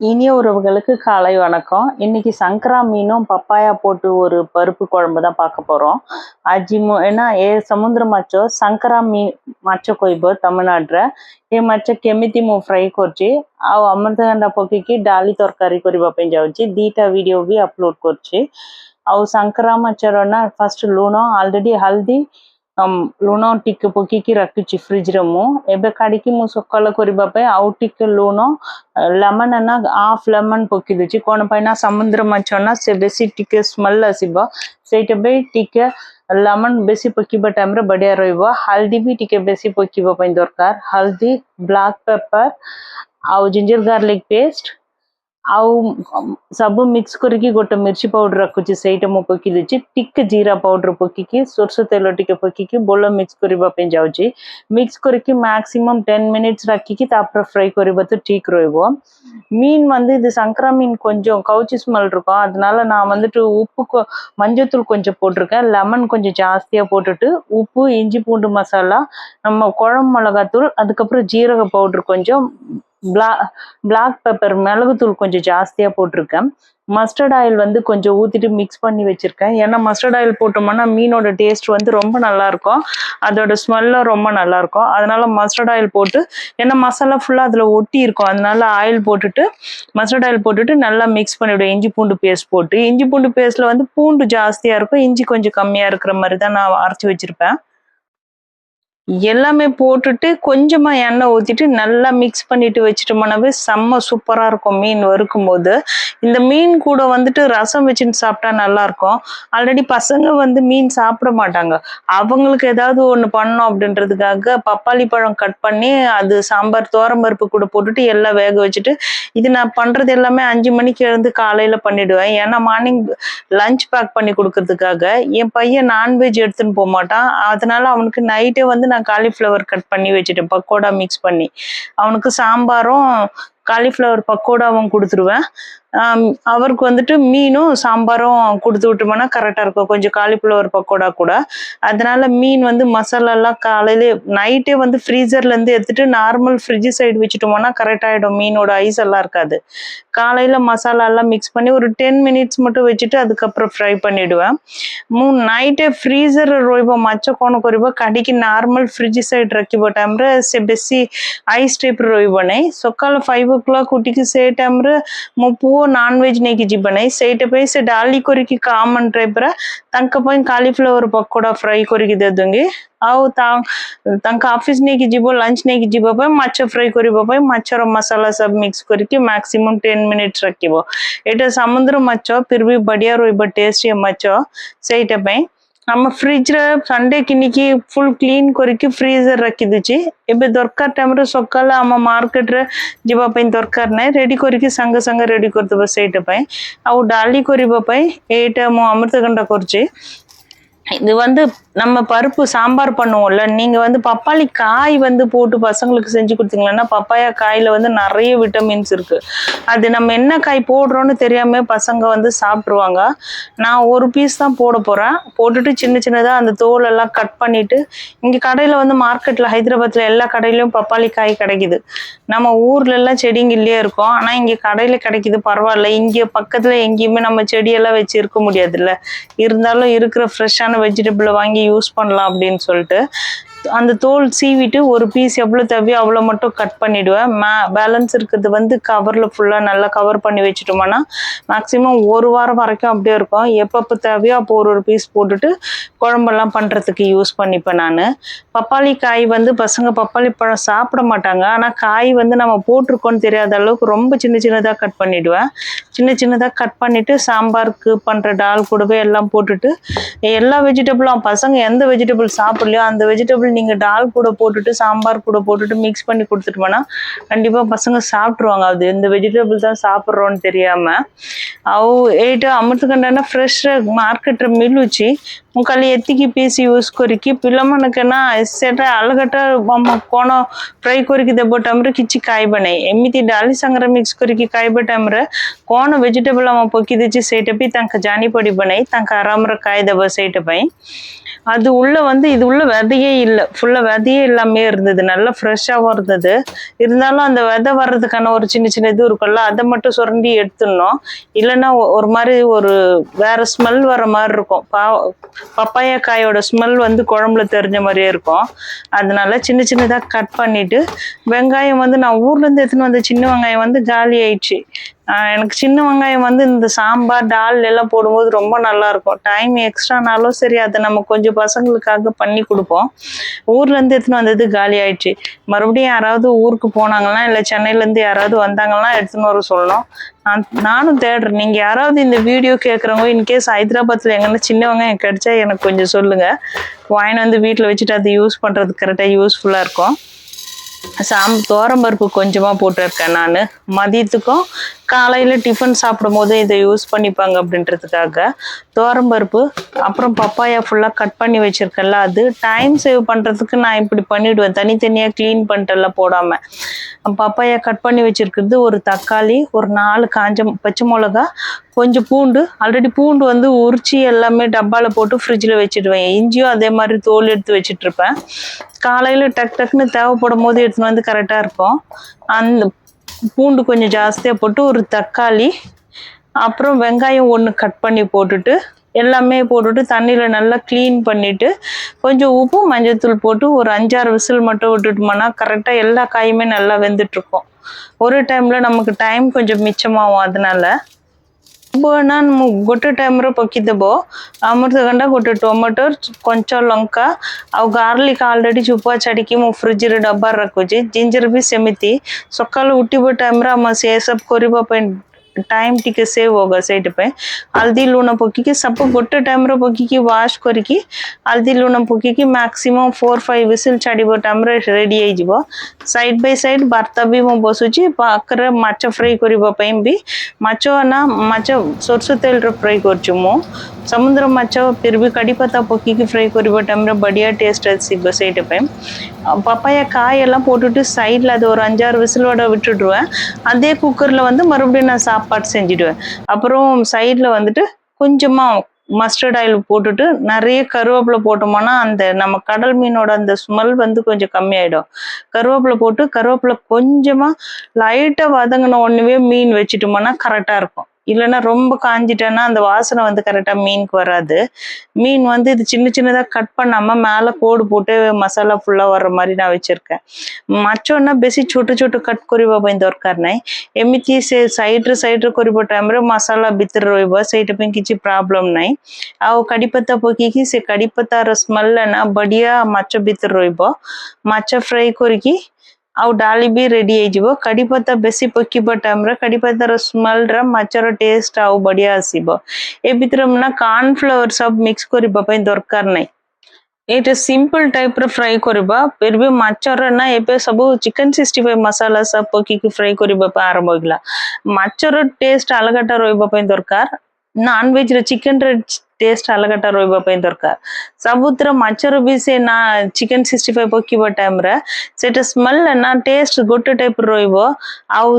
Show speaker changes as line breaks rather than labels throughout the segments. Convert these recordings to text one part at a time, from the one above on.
இனிய உறவுகளுக்கு காலை வணக்கம் இன்னைக்கு சங்கரா மீனும் பப்பாயா போட்டு ஒரு பருப்பு குழம்பு தான் பார்க்க போகிறோம் ଆଜି ମୁଁ ଏନା ଏ ସମୁଦ୍ର ମାଛ ସାଙ୍କରା ମି ମାଛ କହିବ ତାମିଲନାଡୁରେ ଏ ମାଛ କେମିତି ମୁଁ ଫ୍ରାଏ କରୁଛି ଆଉ ଅମୃତଭଣ୍ଡା ପକେଇକି ଡାଲି ତରକାରୀ କରିବା ପାଇଁ ଯାଉଛି ଦିଟା ଭିଡିଓ ବି ଅପଲୋଡ କରୁଛି ଆଉ ସାଙ୍କରା ମାଛର ନା ଫାଷ୍ଟ ଲୁଣ ଅଲରେଡି ହଳଦୀ ଅମ୍, ଲୁଣ ଟିକେ ପକେଇକି ରଖିଛି ଫ୍ରିଜରେ ମୁଁ ଏବେ କାଢିକି ମୁଁ ସକାଳ କରିବା ପାଇଁ ଆଉ ଟିକେ ଲୁଣ ଲେମନ୍ ନା ହାଫ୍ ଲେମନ୍ ପକେଇ ଦଉଛି କ'ଣ ପାଇଁ ନା ସମୁଦ୍ର ମାଛ ନା ସେ ବେଶୀ ଟିକେ ସ୍ମେଲ୍ ଆସିବ ସେଇଟା ପାଇଁ ଟିକେ ଲେମନ୍ ବେଶୀ ପକେଇବା ଟାଇମ୍ରେ ବଢ଼ିଆ ରହିବ ହଳଦୀ ବି ଟିକେ ବେଶୀ ପକେଇବା ପାଇଁ ଦରକାର ହଳଦୀ ବ୍ଲାକ୍ ପେପର ଆଉ ଜିଞ୍ଜର ଗାର୍ଲିକ ପେଷ୍ଟ ଆଉ ଅମ୍, ସବୁ ମିକ୍ସ କରିକି ଗୋଟେ ମିର୍ଚି ପାଉଡର ରଖୁଛି ସେଇଟା ମୁଁ ପକେଇ ଦେଉଛି ଟିକେ ଜିରା ପାଉଡର ପକେଇକି ସୋରିଷ ତେଲ ଟିକେ ପକେଇକି ବୋଲ ମିକ୍ସ କରିବା ପାଇଁ ଯାଉଛି மிக்ஸ் କରିକି மேக்ஸிமம் டென் மினிட்ஸ் ரக்கிக்கு அப்புறம் ஃப்ரை கறிவது டீக் ରହିବ மீன் வந்து இது சங்கரா மீன் கொஞ்சம் கவுச்சி ஸ்மெல் இருக்கும் அதனால நான் வந்துட்டு உப்பு கொ- மஞ்சத்தூள் கொஞ்சம் போட்டிருக்கேன் லெமன் கொஞ்சம் ஜாஸ்தியாக போட்டுட்டு உப்பு இஞ்சி பூண்டு மசாலா நம்ம குழம்பு மிளகாத்தூள் அதுக்கப்புறம் ஜீரக பவுடர் கொஞ்சம் பிளா பிளாக் பெப்பர் மிளகுத்தூள் கொஞ்சம் ஜாஸ்தியாக போட்டிருக்கேன். மஸ்டர்ட் ஆயில் வந்து கொஞ்சம் ஊற்றிட்டு மிக்ஸ் பண்ணி வச்சுருக்கேன். ஏன்னா மஸ்டர்ட் ஆயில் போட்டோம்னா மீனோட டேஸ்ட் வந்து ரொம்ப நல்லாயிருக்கும் அதோட ஸ்மெல்லும் ரொம்ப நல்லாயிருக்கும் அதனால் மஸ்டர்ட் ஆயில் போட்டு ஏன்னா மசாலா ஃபுல்லாக அதில் ஒட்டி இருக்கும். அதனால ஆயில் போட்டுட்டு மஸ்டர்ட் ஆயில் போட்டுட்டு நல்லா மிக்ஸ் பண்ணிவிடுவேன் இஞ்சி பூண்டு பேஸ்ட் போட்டு. இஞ்சி பூண்டு பேஸ்ட்டில் வந்து பூண்டு ஜாஸ்தியாக இருக்கும். இஞ்சி கொஞ்சம் கம்மியாக இருக்கிற மாதிரி தான் நான் அரைச்சி வச்சுருப்பேன். எல்லாமே போட்டுட்டு கொஞ்சமா எண்ணெய் ஊத்திட்டு நல்லா மிக்ஸ் பண்ணிட்டு வச்சுட்டோம்னாவே செம்ம சூப்பரா இருக்கும் மீன் வறுக்கும் போது இந்த மீன் கூட வந்துட்டு ரசம் வச்சுட்டு சாப்பிட்டா நல்லா இருக்கும் ஆல்ரெடி பசங்க வந்து மீன் சாப்பிட மாட்டாங்க. அவங்களுக்கு ஏதாவது ஒண்ணு பண்ணணும் அப்படின்றதுக்காக பப்பாளி பழம் கட் பண்ணி அது சாம்பார் தோரம்பருப்பு கூட போட்டுட்டு எல்லாம் வேக வச்சுட்டு இது நான் பண்றது எல்லாமே அஞ்சு மணிக்கு எழுந்து காலையில பண்ணிடுவேன். ஏன்னா மார்னிங் லஞ்ச் பேக் பண்ணி கொடுக்கறதுக்காக. என் பையன் நான்வெஜ் எடுத்துன்னு போக மாட்டான். அதனால அவனுக்கு நைட்டே வந்து நான் காலிஃப்ளவர் கட் பண்ணி வச்சுட்டேன். பக்கோடா மிக்ஸ் பண்ணி. அவனுக்கு சாம்பாரும் காலிஃப்ளவர் பக்கோடாவும் கொடுத்துருவேன். அவருக்கு வந்துட்டு மீனும் சாம்பாரும் கொடுத்து விட்டோம்னா கரெக்டாக இருக்கும். கொஞ்சம் காலிஃப்ளவர் பக்கோடா கூட. அதனால மீன் வந்து மசாலாலாம் காலையிலே நைட்டே வந்து ஃப்ரீசர்லேருந்து எடுத்துட்டு நார்மல் ஃப்ரிட்ஜு சைடு வச்சுட்டோம்னா கரெக்டாகிடும் மீனோட ஐஸ் எல்லாம் இருக்காது. காலையில் மசாலாலாம் மிக்ஸ் பண்ணி ஒரு டென் மினிட்ஸ் மட்டும் வச்சுட்டு அதுக்கப்புறம் ஃப்ரை பண்ணிவிடுவேன் மூ நைட்டே ஃப்ரீசர் ரோய்போ மச்ச கோணம் குறைவோ கடிக்கு நார்மல் ஃப்ரிட்ஜு சைடு ரக்கி டைம்ர செ பெஸ்ஸி ஐஸ் டைப் ரோய்போனே. சொக்கால ஃபைவ் ଫାଇଭ୍ ଓ କ୍ଲକ୍ ଉଠିକି ସେ ଟାଇମ୍ରେ ମୋ ପୁଅ ନନ୍ଭେଜ୍ ନେଇକି ଯିବ ନାହିଁ ସେଇଟା ପାଇଁ ସେ ଡାଲି କରିକି କାମନ୍ ଟାଇପ୍ର ତାଙ୍କ ପାଇଁ କାଲିଫ୍ଲାୱାର ପକୋଡ଼ା ଫ୍ରାଏ କରିକି ଦେଇଦେଙ୍ଗି ଆଉ ତା ତାଙ୍କ ଅଫିସ୍ ନେଇକି ଯିବ ଲଞ୍ଚ ନେଇକି ଯିବା ପାଇଁ ମାଛ ଫ୍ରାଏ କରିବା ପାଇଁ ମାଛର ମସଲା ସବୁ ମିକ୍ସ କରିକି ମ୍ୟାକ୍ସିମମ୍ ଟେନ୍ ମିନିଟ୍ସ ରଖିବ ଏଇଟା ସମୁଦ୍ର ମାଛ ଫିର୍ ବି ବଢ଼ିଆ ରହିବ ଟେଷ୍ଟ ଏ ମାଛ ସେଇଟା ପାଇଁ ଆମ ଫ୍ରିଜରେ ସଣ୍ଡେ କିଣିକି ଫୁଲ୍ କ୍ଲିନ୍ କରିକି ଫ୍ରିଜରେ ରଖିଦେଇଛି ଏବେ ଦରକାର ଟାଇମ୍ରେ ସକାଳେ ଆମ ମାର୍କେଟରେ ଯିବା ପାଇଁ ଦରକାର ନାହିଁ ରେଡି କରିକି ସାଙ୍ଗେ ସାଙ୍ଗେ ରେଡି କରିଦେବ ସେଇଟା ପାଇଁ ଆଉ ଡାଲି କରିବା ପାଇଁ ଏଇଟା ମୁଁ ଅମୃତଗଣ୍ଡା କରୁଛି இது வந்து நம்ம பருப்பு சாம்பார் பண்ணுவோம்ல நீங்க வந்து பப்பாளி காய் வந்து போட்டு பசங்களுக்கு செஞ்சு கொடுத்தீங்களன்னா பப்பாயா காயில வந்து நிறைய விட்டமின்ஸ் இருக்கு. அது நம்ம என்ன காய் போடுறோம்னு தெரியாம பசங்க வந்து சாப்பிட்ருவாங்க நான் ஒரு பீஸ் தான் போட போறேன். போட்டுட்டு சின்ன சின்னதா அந்த தோல் எல்லாம் கட் பண்ணிட்டு இங்க கடையில வந்து மார்க்கெட்ல ஹைதராபாத்ல எல்லா கடையிலயும் பப்பாளி காய் கிடைக்குது. நம்ம ஊர்ல எல்லாம் இல்லையே இருக்கும். ஆனா இங்க கடையில கிடைக்குது பரவாயில்ல. இங்க பக்கத்துல எங்கேயுமே நம்ம செடியெல்லாம் வச்சு இருக்க முடியாதுல்ல. இருந்தாலும் இருக்கிற ஃப்ரெஷ்ஷான வெஜிடபிளை வாங்கி யூஸ் பண்ணலாம் அப்படின்னு சொல்லிட்டு அந்த தோல் சீவிட்டு ஒரு பீஸ் எவ்வளோ தேவையோ அவ்வளோ மட்டும் கட் பண்ணிவிடுவேன் மே பேலன்ஸ் இருக்கிறது வந்து கவரில் ஃபுல்லாக நல்லா கவர் பண்ணி வச்சுட்டோம்னா மேக்ஸிமம் ஒரு வாரம் வரைக்கும் அப்படியே இருக்கும். எப்பப்போ தேவையோ அப்போ ஒரு ஒரு பீஸ் போட்டுட்டு குழம்பெல்லாம் பண்ணுறதுக்கு யூஸ் பண்ணிப்பேன் நான். பப்பாளி காய் வந்து பசங்க பப்பாளி பழம் சாப்பிட மாட்டாங்க. ஆனால் காய் வந்து நம்ம போட்டிருக்கோன்னு தெரியாத அளவுக்கு ரொம்ப சின்ன சின்னதாக கட் பண்ணிவிடுவேன் சின்ன சின்னதாக கட் பண்ணிவிட்டு சாம்பாருக்கு பண்ணுற டால் கூடவே எல்லாம் போட்டுட்டு எல்லா வெஜிடபிளும் பசங்க எந்த வெஜிடபிள் சாப்பிட்லையோ அந்த வெஜிடபிள் நீங்கள் டால் கூட போட்டுட்டு சாம்பார் கூட போட்டுட்டு மிக்ஸ் பண்ணி கொடுத்துட்டு போனால் கண்டிப்பாக பசங்க சாப்பிட்ருவாங்க அது இந்த வெஜிடபிள் தான் சாப்பிட்றோன்னு தெரியாமல் ಅವು ಏಟ ಅಮೃತಕಂಡನ ಫ್ರೆಶ್ ಮಾರ್ಕೆಟ್ ಮಿಲುಚಿ ಮುಖಾಲಿ ಎತ್ತಿಗೆ ಪೀಸಿ ಯೂಸ್ ಕೊರಿಕಿ ಪಿಲಮನಕನ ಸೆಟ ಅಲಗಟ ಮಮ್ಮ ಕೋಣ ಫ್ರೈ ಕೊರಿಕಿ ದೆಬ್ಬಟಮ್ರೆ ಕಿಚ್ಚಿ ಕಾಯಿ ಬಣೆ ಎಮ್ಮಿತಿ ಡಾಲಿ ಸಂಗ್ರ ಮಿಕ್ಸ್ ಕೊರಿಕಿ ಕಾಯಿ ಬಟಮ್ರೆ ಕೋಣ ವೆಜಿಟೇಬಲ್ ಅಮ್ಮ ಪೊಕ್ಕಿ ದಿಚ್ಚಿ ಸೇಟ ಪಿ ತಂಕ ಜಾನಿ ಪೊಡಿ ಬಣೆ ತಂಕ ಆರಾಮ್ರ ಕಾಯಿ ದೆಬ್ಬ ಸೇಟ ಪೈ அது உள்ள வந்து இது உள்ள விதையே இல்லை. ஃபுல்லாக விதையே இல்லாமே இருந்தது. நல்லா ஃப்ரெஷ்ஷாகவும் இருந்தது. இருந்தாலும் அந்த விதை வர்றதுக்கான ஒரு சின்ன சின்ன இது இருக்கும்ல அதை மட்டும் சுரண்டி எடுத்துடணும். இல்லைன்னா ஒரு மாதிரி ஒரு வேற ஸ்மெல் வர மாதிரி இருக்கும். பா பப்பாயா காயோட ஸ்மெல் வந்து குழம்புல தெரிஞ்ச மாதிரியே இருக்கும். அதனால சின்ன சின்னதாக கட் பண்ணிட்டு வெங்காயம் வந்து நான் ஊர்லேருந்து எடுத்துன்னு வந்த சின்ன வெங்காயம் வந்து காலி ஆயிடுச்சு. எனக்கு சின்ன வெங்காயம் வந்து இந்த சாம்பார் டால் எல்லாம் போடும்போது ரொம்ப நல்லா இருக்கும். டைம் எக்ஸ்ட்ரானாலும் சரி அதை நம்ம கொஞ்சம் பசங்களுக்காக பண்ணி கொடுப்போம். ஊர்லேருந்து எடுத்துன்னு வந்தது காலி ஆயிடுச்சு. மறுபடியும் யாராவது ஊருக்கு போனாங்கன்னா இல்லை சென்னையிலேருந்து யாராவது வந்தாங்கன்னா எடுத்துன்னு வர சொல்லணும். நான் நானும் தேடுறேன். நீங்கள் யாராவது இந்த வீடியோ கேட்குறவங்க இன்கேஸ் ஹைதராபாத்தில் எங்கன்னா சின்ன வெங்காயம் கிடைச்சா எனக்கு கொஞ்சம் சொல்லுங்கள் வாயின் வந்து வீட்டில் வச்சுட்டு அதை யூஸ் பண்ணுறது கரெக்டாக யூஸ்ஃபுல்லாக இருக்கும். சாம் பருப்பு கொஞ்சமாக போட்டிருக்கேன் நான். மதியத்துக்கும் காலையில் டிஃபன் சாப்பிடும் போது இதை யூஸ் பண்ணிப்பாங்க அப்படின்றதுக்காக. பருப்பு அப்புறம் பப்பாயா ஃபுல்லாக கட் பண்ணி வச்சிருக்கேன்ல அது டைம் சேவ் பண்ணுறதுக்கு நான் இப்படி பண்ணிவிடுவேன் தனித்தனியாக க்ளீன் பண்ணிட்டெல்லாம் போடாமல் பப்பாயா கட் பண்ணி வச்சிருக்கிறது ஒரு தக்காளி ஒரு நாலு காஞ்ச பச்சை மிளகா கொஞ்சம் பூண்டு ஆல்ரெடி பூண்டு வந்து உரிச்சி எல்லாமே டப்பாவில் போட்டு ஃப்ரிட்ஜில் வச்சிடுவேன். இஞ்சியும் அதே மாதிரி தோல் எடுத்து வச்சிட்டு இருப்பேன். காலையில் டக் டக்குன்னு தேவைப்படும் போது எடுத்துன்னு வந்து கரெக்டாக இருக்கும். அந்த பூண்டு கொஞ்சம் ஜாஸ்தியாக போட்டு ஒரு தக்காளி அப்புறம் வெங்காயம் ஒன்று கட் பண்ணி போட்டுட்டு எல்லாமே போட்டுட்டு தண்ணியில் நல்லா க்ளீன் பண்ணிட்டு கொஞ்சம் உப்பு மஞ்சத்தூள் போட்டு ஒரு அஞ்சாறு விசில் மட்டும் விட்டுட்டோம்னா கரெக்டாக எல்லா காயுமே நல்லா வெந்துட்டு ஒரு டைமில் நமக்கு டைம் கொஞ்சம் மிச்சமாகும் அதனால. ಬೋ ನಾನು ಗೊಟ್ಟು ಟೈಮ್ರ ಪಕ್ಕಿದ್ದೆ ಬೋ ಆಮೂರು ತಗೊಂಡ ಗೊಟ್ಟು ಟೊಮೆಟೊ ಕೊಂಚ ಲೊಂಕ ಅವು ಗಾರ್ಲಿಕ್ ಆಲ್ರೆಡಿ ಚುಪ್ಪ ಚಡಿಕಿ ಮು ಫ್ರಿಜ್ರ ಡಬ್ಬಾರ್ ರಕ್ಕುಜಿ ಜಿಂಜರ್ ಬಿ ಸೆಮಿತಿ ಸೊಕ್ಕಲು ಹುಟ್ಟಿಬೋ ಟೈಮ್ರ ಅಮ್ಮ ಸೇಸಪ್ ಕೊರಿಬೋ ಪೈನ್ ଟାଇମ୍ ଟିକେ ସେଭ୍ ହବ ସେଇଥିପାଇଁ ହଳଦୀ ଲୁଣ ପକେଇକି ସବୁ ଗୋଟେ ଟାଇମ୍ରେ ପକେଇକି ୱାଶ୍ କରିକି ହଳଦୀ ଲୁଣ ପକେଇକି ମ୍ୟାକ୍ସିମମ୍ ଫୋର୍ ଫାଇଭ୍ ବିସିଲ୍ ଛାଡ଼ିବ ଟାଇମ୍ରେ ରେଡ଼ି ହେଇଯିବ ସାଇଡ୍ ବାଇ ସାଇଡ୍ ବାର୍ତ୍ତା ବି ମୁଁ ବସୁଛି ପାଖରେ ମାଛ ଫ୍ରାଏ କରିବା ପାଇଁ ବି ମାଛ ନା ମାଛ ସୋରିଷ ତେଲରେ ଫ୍ରାଏ କରୁଛି ମୁଁ ସମୁଦ୍ର ମାଛ ଫିର୍ ବି କଡ଼ି ପତା ପକେଇକି ஃப்ரை କରିବା டைம்ல ବଢ଼ିଆ டேஸ்ட் ଆସିବ ସେଇଟା ପାଇଁ பப்பாயா காயெல்லாம் போட்டுட்டு சைடில் அது ஒரு அஞ்சாறு விசிலோட விட்டுடுவேன் அதே குக்கரில் வந்து மறுபடியும் நான் சாப்பாடு செஞ்சுடுவேன். அப்புறம் சைடில் வந்துட்டு கொஞ்சமாக மஸ்டர்ட் ஆயில் போட்டுட்டு நிறைய கருவேப்பிலை போட்டோம்னா அந்த நம்ம கடல் மீனோட அந்த ஸ்மெல் வந்து கொஞ்சம் கம்மியாயிடும். கருவேப்பிலை போட்டு கருவேப்பிலை கொஞ்சமாக லைட்டாக வதங்கின ஒன்றுவே மீன் வச்சுட்டோம்னா கரெக்டாக இருக்கும். இல்லைன்னா ரொம்ப காஞ்சிட்டேன்னா அந்த வாசனை வந்து கரெக்டாக மீனுக்கு வராது மீன் வந்து இது சின்ன சின்னதாக கட் பண்ணாமல் மேலே கோடு போட்டு மசாலா ஃபுல்லாக வர்ற மாதிரி நான் வச்சுருக்கேன் ಮಚ್ಚೋನ್ನ ಬೇಸಿ ছোট ছোট কাট করিবা পাই দরকার নাই এমিতি সে সাইডরে সাইডরে করিব টাইমরে মশলা ভিতরে রইব সেইটা পাই কিছু প্রবলেম নাই আও কারি পাতা পকিকি সে কারি পাতার স্মেল না বড়িয়া মাছ ভিতরে রইব মাছ ফ্রাই করিকি ଆଉ ଡାଲି ବି ରେଡି ହେଇଯିବ କାଡ଼ିପତା ବେଶୀ ପକେଇବା ଟାଇମ୍ରେ କାଡ଼ିପତାର ସ୍ମେଲ୍ର ମାଛର ଟେଷ୍ଟ ଆଉ ବଢ଼ିଆ ଆସିବ ଏ ଭିତରେ ନା କର୍ଣ୍ଣଫ୍ଲାୱାର ସବୁ ମିକ୍ସ କରିବା ପାଇଁ ଦରକାର ନାହିଁ ଏଇଟା ସିମ୍ପଲ ଟାଇପ୍ର ଫ୍ରାଏ କରିବା ଫିର୍ ବି ମାଛର ନା ଏବେ ସବୁ ଚିକେନ୍ ସିକ୍ସଟି ଫାଇଭ୍ ମସଲା ସବୁ ପକେଇକି ଫ୍ରାଏ କରିବା ପାଇଁ ଆରମ୍ଭ ହେଇଗଲା ମାଛର ଟେଷ୍ଟ ଅଲଗାଟା ରହିବା ପାଇଁ ଦରକାର నాన్వెజ్లో చికెన్ టేస్ట్ అలాగట రోయిబా పైన దొరక సబుత్ర మచ్చ రుబీసే నా చికెన్ సిక్స్టీ ఫైవ్ పొక్కిబో టైమ్ర సెట స్మెల్ నా టేస్ట్ గొట్టు టైప్ రోయిబో అవు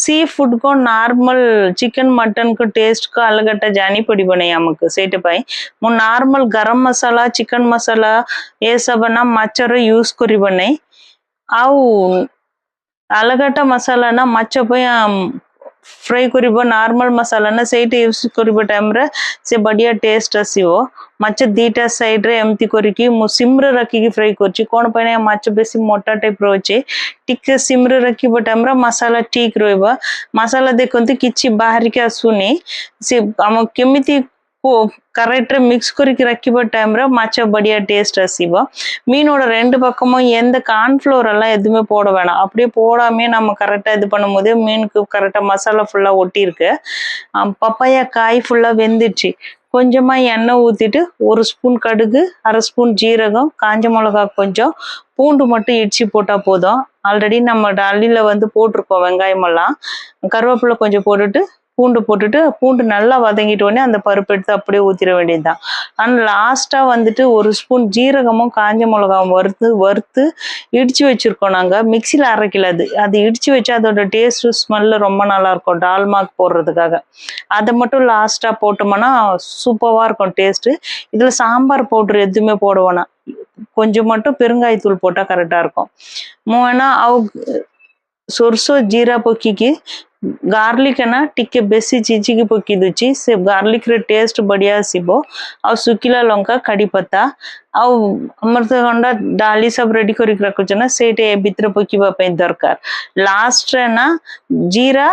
సీ ఫుడ్ కో నార్మల్ చికెన్ మటన్ కు టేస్ట్ కు అలాగట్ట జాని పొడి బొనయ్య అమ్మకు సేట పై ము నార్మల్ గరం మసాలా చికెన్ మసాలా ఏ సబన మచ్చరు యూస్ కొరి బొన్నాయి అవు అలగట మసాలానా మచ్చ పోయి ଫ୍ରାଏ କରିବ ନର୍ମାଲ ମସଲା ନା ସେଇଟା ୟୁଜ୍ କରିବା ଟାଇମ୍ରେ ସେ ବଢ଼ିଆ ଟେଷ୍ଟ ଆସିବ ମାଛ ଦିଟା ସାଇଡ୍ରେ ଏମିତି କରିକି ମୁଁ ସିମ୍ରେ ରଖିକି ଫ୍ରାଏ କରୁଛି କ'ଣ ପାଇଁ ନା ମାଛ ବେଶୀ ମୋଟା ଟାଇପ୍ର ଅଛି ଟିକେ ସିମ୍ରେ ରଖିବା ଟାଇମ୍ରେ ମସଲା ଠିକ୍ ରହିବ ମସଲା ଦେଖନ୍ତୁ କିଛି ବାହାରିକି ଆସୁନି ସେ ଆମ କେମିତି கரெக்டாக மிக்ஸ் குறிக்கி ரக்கிபோ டைமில் மச்சபடியாக டேஸ்ட் ரசிப்போம் மீனோட ரெண்டு பக்கமும் எந்த கார்ன்ஃப்ளோர் எல்லாம் எதுவுமே போட வேணாம். அப்படியே போடாமே நம்ம கரெக்டாக இது பண்ணும்போது மீனுக்கு கரெக்டாக மசாலா ஃபுல்லாக ஒட்டியிருக்கு. பப்பாயா காய் ஃபுல்லாக வெந்துடுச்சு. கொஞ்சமாக எண்ணெய் ஊற்றிட்டு ஒரு ஸ்பூன் கடுகு அரை ஸ்பூன் ஜீரகம் காஞ்ச மிளகா கொஞ்சம் பூண்டு மட்டும் இடிச்சு போட்டால் போதும். ஆல்ரெடி நம்ம டல்லியில் வந்து போட்டிருக்கோம் வெங்காயமெல்லாம். கருவேப்பிலை கொஞ்சம் போட்டுட்டு பூண்டு போட்டுட்டு பூண்டு நல்லா வதங்கிட்டோடனே அந்த பருப்பு எடுத்து அப்படியே ஊற்றிட வேண்டியது தான் அண்ட் லாஸ்ட்டாக வந்துட்டு ஒரு ஸ்பூன் ஜீரகமும் காஞ்ச மிளகாவும் வறுத்து வறுத்து இடித்து வச்சிருக்கோம் நாங்கள் மிக்சியில் அரைக்கல அது. அது இடித்து வச்சு அதோட டேஸ்ட்டு ஸ்மெல்லு ரொம்ப நல்லாயிருக்கும் டால்மாக் போடுறதுக்காக. அதை மட்டும் லாஸ்ட்டாக போட்டோம்னா சூப்பராக இருக்கும் டேஸ்ட்டு இதில் சாம்பார் பவுட்ரு எதுவுமே போடுவோன்னா கொஞ்சம் மட்டும் பெருங்காயத்தூள் போட்டால் கரெக்டாக இருக்கும். மூணா அவ சுர்சோ ஜீரா பொக்கிக்கு ଜିରା ପକେଇକି ଗାର୍ଲିକ ନା ଟିକେ ବେଶୀ ଚିଚିକି ପକେଇ ଦଉଛି ସେ ଗାର୍ଲିକରେ ଟେଷ୍ଟ ବଢିଆ ଆସିବ ଆଉ ଶୁଖିଲା ଲଙ୍କା କାଡ଼ି ପତା ଆଉ ଅମୃତଭଣ୍ଡା ଡାଲି ସବୁ ରେଡି କରିକି ରଖୁଛ ନା ସେଇଟା ଏ ଭିତରେ ପକେଇବା ପାଇଁ ଦରକାର ଲାଷ୍ଟରେ ନା ଜିରା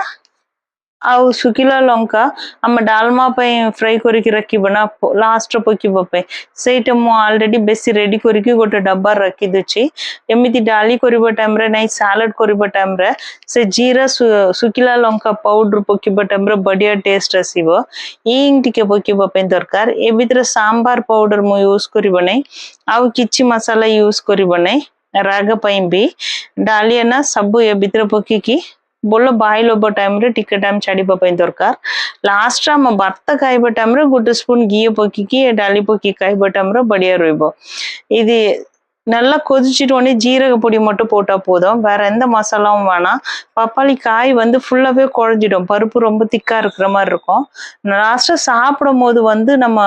ଆଉ ଶୁଖିଲା ଲଙ୍କା ଆମେ ଡାଲମା ପାଇଁ ଫ୍ରାଏ କରିକି ରଖିବ ନା ଲାଷ୍ଟରେ ପକେଇବା ପାଇଁ ସେଇଟା ମୁଁ ଅଲରେଡି ବେଶୀ ରେଡି କରିକି ଗୋଟେ ଡବାରେ ରଖିଦେଉଛି ଏମିତି ଡାଲି କରିବା ଟାଇମରେ ନାଇଁ ସାଲାଡ କରିବା ଟାଇମରେ ସେ ଜିରା ଶୁଖିଲା ଲଙ୍କା ପାଉଡର ପକେଇବା ଟାଇମରେ ବଢିଆ ଟେଷ୍ଟ ଆସିବ ଇଙ୍ଗ ଟିକେ ପକେଇବା ପାଇଁ ଦରକାର ଏ ଭିତରେ ସାମ୍ବାର ପାଉଡର ମୁଁ ୟୁଜ କରିବ ନାହିଁ ଆଉ କିଛି ମସଲା ୟୁଜ କରିବ ନାହିଁ ରାଗ ପାଇଁ ବି ଡାଲିଆ ନା ସବୁ ଏ ଭିତରେ ପକେଇକି బొల్లో బాయిల్ అవ్వ టైంలో టిక్క టైం చడిపోయిన దొరకారు లాస్ట్ ఆమె భర్త కాయబట్టంలో గుడ్డు స్పూన్ గీయ పొక్కి డాలి పొక్కి కాయబట్టంలో బడియా రోయబో ఇది நல்லா கொதிச்சுட்டு உடனே ஜீரக பொடி மட்டும் போட்டால் போதும். வேற எந்த மசாலாவும் வேணாம். பப்பாளி காய் வந்து ஃபுல்லாகவே குழஞ்சிடும். பருப்பு ரொம்ப திக்காக இருக்கிற மாதிரி இருக்கும். லாஸ்ட்டாக சாப்பிடும் போது வந்து நம்ம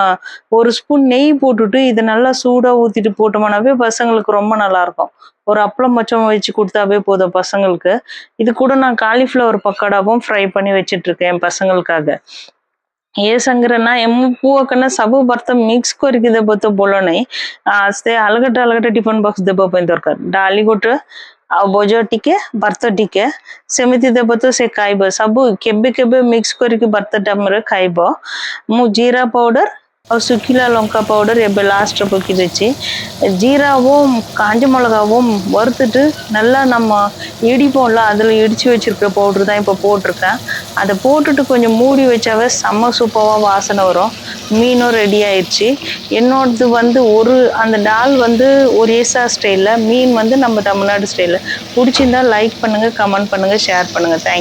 ஒரு ஸ்பூன் நெய் போட்டுட்டு இதை நல்லா சூடாக ஊற்றிட்டு போட்டோம்னாவே பசங்களுக்கு ரொம்ப நல்லாயிருக்கும் ஒரு அப்பளம் மச்சம் வச்சு கொடுத்தாவே போதும் பசங்களுக்கு. இது கூட நான் காலிஃப்ளவர் பக்கோடாவும் ஃப்ரை பண்ணி வச்சுட்ருக்கேன் என் பசங்களுக்காக. ଏ ସାଙ୍ଗରେ ନା ଏମ ପୁଅ କନା ସବୁ ବର୍ତ୍ତ ମିକ୍ସ କରିକି ଦେବ ତ ଭଲ ନାହିଁ ସେ ଅଲଗାଟା ଅଲଗାଟା ଟିଫନ୍ ବକ୍ସ ଦେବା ପାଇଁ ଦରକାର ଡାଲି ଗୋଟେ ଆଉ ବଜ ଟିକେ ଭାତ ଟିକେ ସେମିତି ଦେବ ତ ସେ ଖାଇବ ସବୁ କେବେ କେବେ ମିକ୍ସ କରିକି ଭାତ ଟାଇମରେ ଖାଇବ ମୁଁ ଜିରା ପାଉଡର சுக்கிலா லங்கா பவுடர் எப்போ லாஸ்ட்டில் பொக்கிடுச்சு ஜீராவும் காஞ்ச மிளகாவும் வறுத்துட்டு நல்லா நம்ம இடிப்போம்ல அதில் இடித்து வச்சுருக்க பவுட்ரு தான் இப்போ போட்டிருக்கேன். அதை போட்டுட்டு கொஞ்சம் மூடி வச்சாவே செம்ம சூப்பராக வாசனை வரும். மீனும் ரெடி ஆயிடுச்சு என்னோடது வந்து ஒரு அந்த டால் வந்து ஒரு ஒரேசா ஸ்டைலில் மீன் வந்து நம்ம தமிழ்நாடு ஸ்டைலில் பிடிச்சிருந்தால் லைக் பண்ணுங்கள் கமெண்ட் பண்ணுங்கள் ஷேர் பண்ணுங்கள் தேங்க்